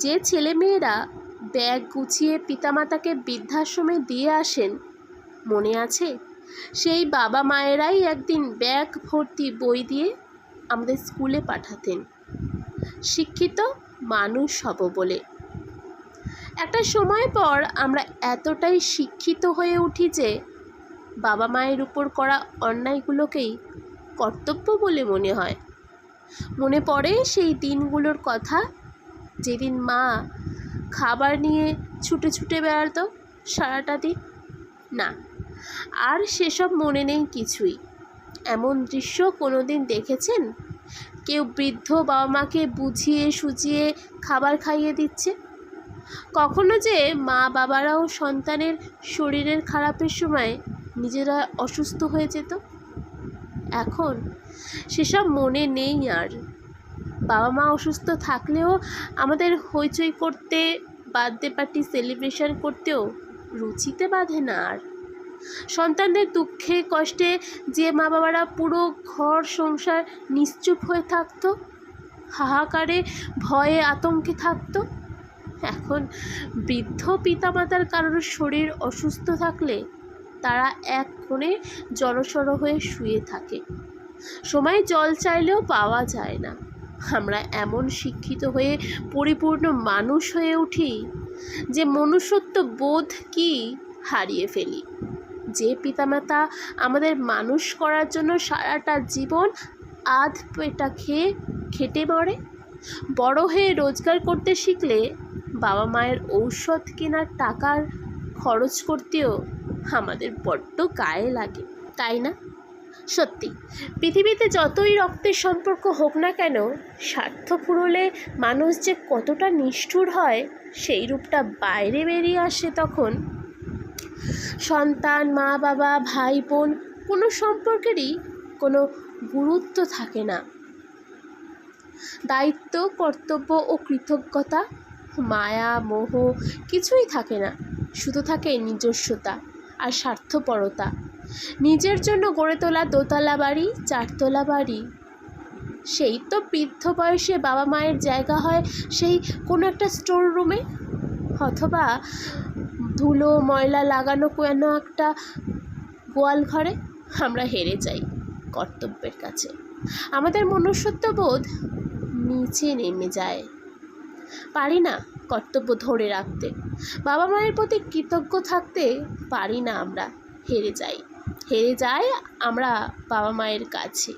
যে ছেলেমেয়েরা ব্যাগ গুছিয়ে পিতামাতাকে বৃদ্ধাশ্রমে দিয়ে আসেন, মনে আছে? সেই বাবা মায়েরাই একদিন ব্যাগ ভর্তি বই দিয়ে আমাদের স্কুলে পাঠাতেন। শিক্ষিত মানুষ হব বলে। একটা সময় পর আমরা এতটাই শিক্ষিত হয়ে উঠি যে বাবা মায়ের উপর করা অন্যায়গুলোকেই কর্তব্য বলে মনে হয়। মনে পড়ে সেই দিনগুলোর কথা যেদিন মা খাবার নিয়ে ছুটে ছুটে বেড়াতো সারাটা দিন? না, আর সেসব মনে নেই কিছুই। এমন দৃশ্য কোনো দিন দেখেছেন? কেউ বৃদ্ধ বাবা মাকে বুঝিয়ে সুজিয়ে খাবার খাইয়ে দিচ্ছে? কখনো যে মা বাবারাও সন্তানের শরীরের খারাপের সময় নিজেরা অসুস্থ হয়ে যেত? এখন সেসব মনে নেই আর। বাবা মা অসুস্থ থাকলেও আমাদের হইচই করতে, বার্থডে পার্টি সেলিব্রেশন করতেও রুচিতে বাঁধে না আর। সন্তানদের দুঃখে, কষ্টে যে মা বাবারা পুরো ঘর, সংসার নিশ্চুপ হয়ে থাকতো, হাহাকারে ভয়ে আতঙ্কে থাকতো, এখন বৃদ্ধ পিতামাতার কারোর শরীর অসুস্থ থাকলে তারা এক কোণে জড়সড় হয়ে শুয়ে থাকে। সময় জল চাইলেও পাওয়া যায় না। আমরা এমন শিক্ষিত হয়ে পরিপূর্ণ মানুষ হয়ে উঠি যে মনুষ্যত্ব বোধ কি হারিয়ে ফেলি। যে পিতামাতা আমাদের মানুষ করার জন্য সারাটা জীবন আধ পেটা খেয়ে খেটে মরে, বড় হয়ে রোজগার করতে শিখলে বাবা মায়ের ঔষধ কেনার টাকার খরচ করতেও আমাদের বড্ড গায়ে লাগে, তাই না? সত্যি, পৃথিবীতে যতই রক্তের সম্পর্ক হোক না কেন, স্বার্থ ফুরলে মানুষ যে কতটা নিষ্ঠুর হয়, সেই রূপটা বাইরে বেরিয়ে আসে তখন। সন্তান, মা, বাবা, ভাই, বোন, কোনো সম্পর্কেরই কোনো গুরুত্ব থাকে না। দায়িত্ব, কর্তব্য ও কৃতজ্ঞতা, মায়া, মোহ কিছুই থাকে না, শুধু থাকে নিজস্বতা। আর স্বার্থপরতা। নিজের জন্য গড়ে তোলা দোতলা বাড়ি, চারতলা বাড়ি। সেই তো বৃদ্ধ বয়সে বাবা মায়ের জায়গা হয় সেই কোনো একটা স্টোর রুমে অথবা ধুলো, ময়লা লাগানো কোনো একটা গোয়াল ঘরে? আমরা হেরে যাই কর্তব্যের কাছে। আমাদের মনুষ্যত্ববোধ নিচে নেমে যায়। পারি না কর্তব্য ধরে রাখতে। বাবা মায়ের প্রতি কৃতজ্ঞ থাকতে পারি না আমরা, হেরে যাই। হেরে যাই আমরা বাবা মায়ের কাছে।